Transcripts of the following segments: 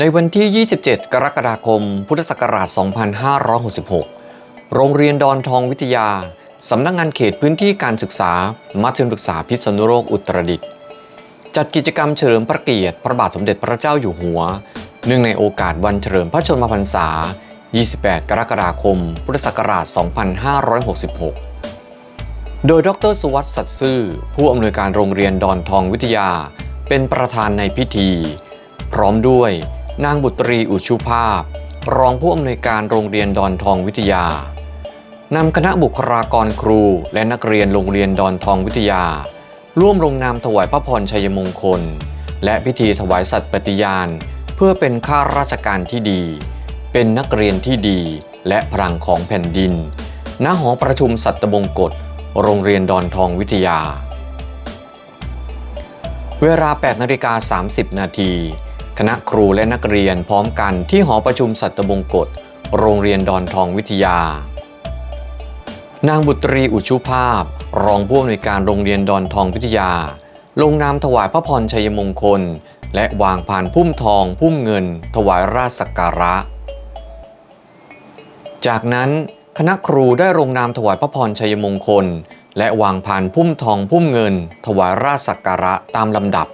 ในวันที่ 27 กรกฎาคม พุทธศักราช 2566 โรงเรียนดอนทองวิทยา สำนักงานเขตพื้นที่การศึกษา มัธยมศึกษาพิษณุโลกอุตรดิตถ์จัดกิจกรรมเฉลิมพระเกียรติ พระบาทสมเด็จพระเจ้าอยู่หัว เนื่องในโอกาสวันเฉลิมพระชนมพรรษา 28 กรกฎาคม พุทธศักราช 2566 โดยดรสุวัสดิ์สัตย์ซื่อ ผู้อำนวยการโรงเรียนดอนทองวิทยา เป็นประธานในพิธี พร้อมด้วย นางบุตรีอุชุภาพ รองผู้อำนวยการโรงเรียนดอนทองวิทยานำคณะบุคลากรครูและนักเรียนโรงเรียนดอนทองวิทยา ร่วมลงนามถวายพระพรชัยมงคล และพิธีถวายสัตย์ปฏิญาณ เพื่อเป็นข้าราชการที่ดี เป็นนักเรียนที่ดี และพลังของแผ่นดิน ณ หอประชุมสัตบงกฎ โรงเรียนดอนทองวิทยา เวลา 8 นาฬิกา 30 นาที คณะครูและนักเรียนพร้อมกันที่หอประชุมสัตบงกฎ โรงเรียนดอนทองวิทยา นางบุตรีอุชุภาพ รองผู้อำนวยการโรงเรียนดอนทองวิทยา ลงนามถวายพระพรชัยมงคล และวางผ่านพุ่มทองพุ่มเงิน ถวายราชสักการะ จากนั้นคณะครูได้ลงนามถวายพระพรชัยมงคล และวางผ่านพุ่มทองพุ่มเงิน ถวายราชสักการะตามลำดับ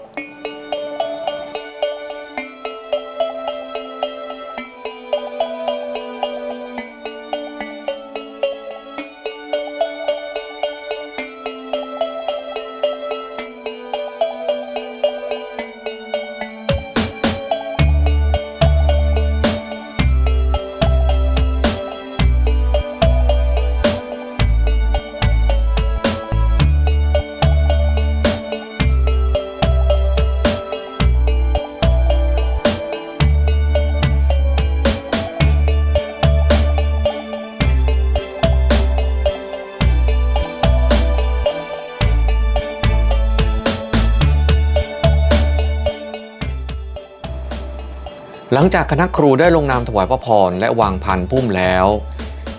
หลังจากคณะครูได้ลงนามถวายพระพรและวางพันพุ่มแล้ว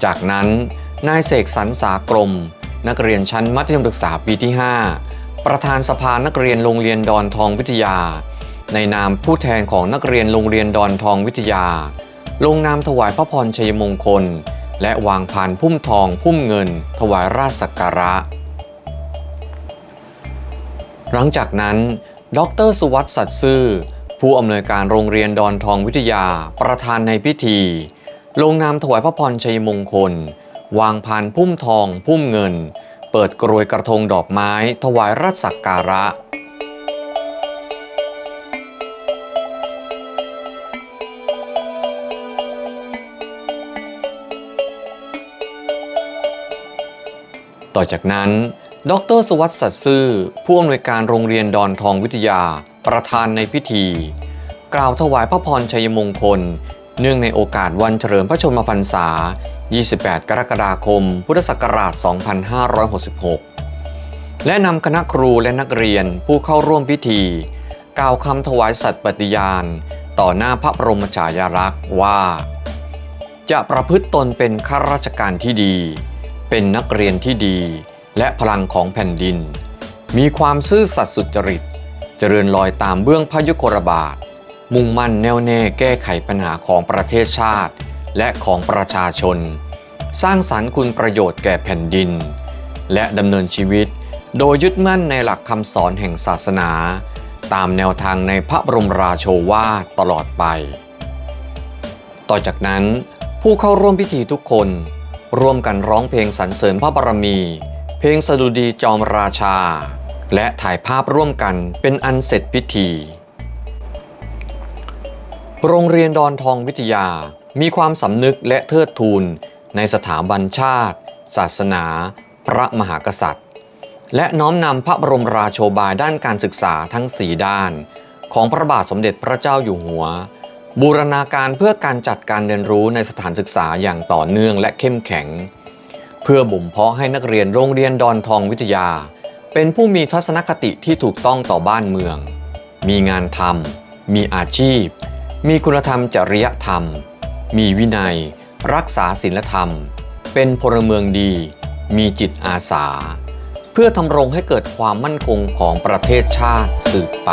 จากนั้นนายเสกสรรสากรม นักเรียนชั้นมัธยมศึกษาปีที่ 5 ประธานสภานักเรียนโรงเรียนดอนทองวิทยา ในนามผู้แทนของนักเรียนโรงเรียนดอนทองวิทยา ลงนามถวายพระพรชัยมงคล และวางพานพุ่มทองพุ่มเงิน ถวายราชสักการะ หลังจากนั้น ดรสุวัสดิ์สัตย์ซื่อ ผู้อำนวยการโรงเรียนดอนทองวิทยาประธานในพิธี ลงนามถวายพระพรชัยมงคล วางพานพุ่มทองพุ่มเงิน เปิดกรวยกระทงดอกไม้ถวายราชสักการะต่อจากนั้น ดร สุวัสดิ์สัตย์ซื่อ ผู้อำนวยการโรงเรียนดอนทองวิทยา ประธานในพิธี กล่าวถวายพระพรชัยมงคล เนื่องในโอกาสวันเฉลิมพระชนมพรรษา 28 กรกฎาคม พุทธศักราช 2566 และนำคณะครูและนักเรียนผู้เข้าร่วมพิธี กล่าวคำถวายสัตย์ปฏิญาณ ต่อหน้าพระบรมฉายาลักษณ์ว่า จะประพฤติตนเป็นข้าราชการที่ดี เป็นนักเรียนที่ดี และพลังของแผ่นดิน มีความซื่อสัตย์สุจริต จริญรอยตามเบื้องพยุคลบาท มุ่งมั่นแน่วแน่แก้ไขปัญหาของประเทศชาติ และของประชาชน สร้างสรรค์คุณประโยชน์แก่แผ่นดิน และดำเนินชีวิต โดยยึดมั่นในหลักคำสอนแห่งศาสนา ตามแนวทางในพระบรมราโชวาทตลอดไป ต่อจากนั้นผู้เข้าร่วมพิธีทุกคน ร่วมกันร้องเพลงสรรเสริญพระบารมี เพลงสดุดีจอมราชา และถ่ายภาพร่วมกันเป็นอันเสร็จพิธี โรงเรียนดอนทองวิทยามีความสำนึกและเทิดทูนในสถาบันชาติ ศาสนา พระมหากษัตริย์ และน้อมนำพระบรมราโชบายด้านการศึกษาทั้ง4ด้าน ของพระบาทสมเด็จพระเจ้าอยู่หัว บูรณาการเพื่อการจัดการเรียนรู้ในสถานศึกษาอย่างต่อเนื่องและเข้มแข็ง เพื่อบ่มเพาะให้นักเรียนโรงเรียนดอนทองวิทยา เป็นผู้มีทัศนคติที่ถูกต้องต่อบ้านเมือง มีงานทำมีอาชีพ มีคุณธรรมจริยธรรม มีวินัย รักษาศีลธรรม เป็นพลเมืองดี มีจิตอาสา เพื่อทำรงให้เกิดความมั่นคงของประเทศชาติสืบไป